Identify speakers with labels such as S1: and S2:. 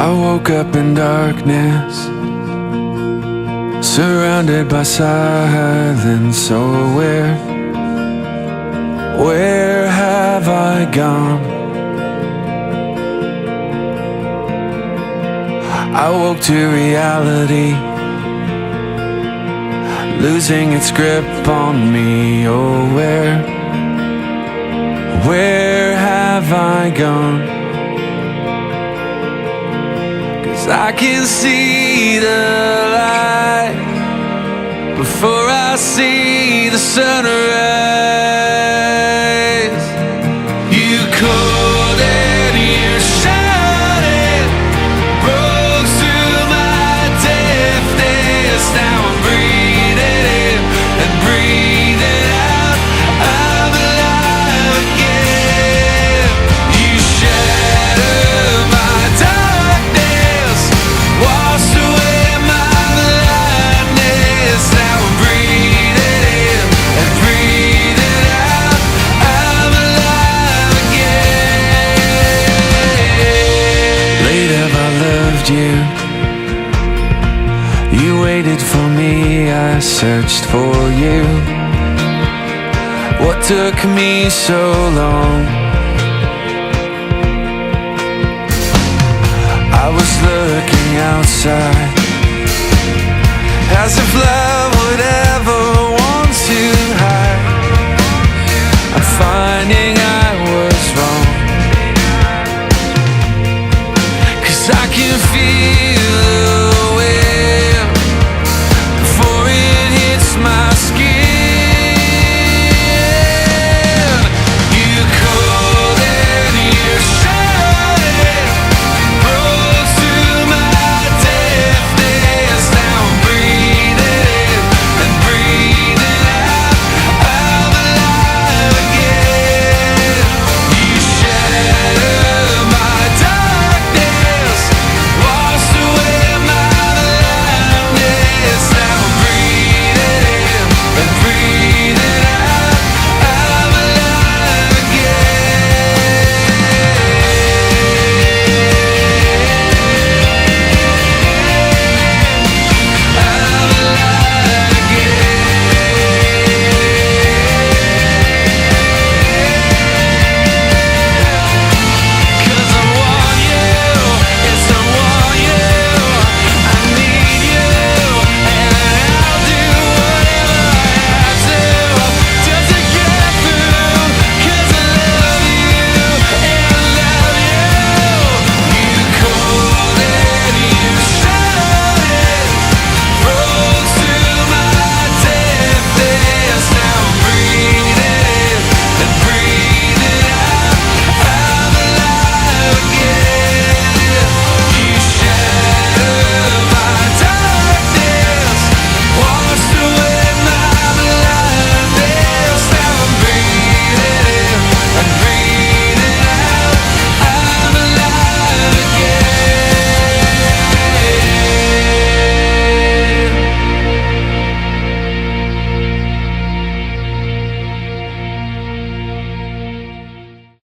S1: I woke up in darkness, surrounded by silence. So where, where have I gone? I woke to reality, losing its grip on me. Oh, where, where have I gone? I can see the light before I see the sunrise. loved you. You waited for me, I searched for you. What took me so long? I was looking outside as if love would ever want to hide. I'm finding I can feel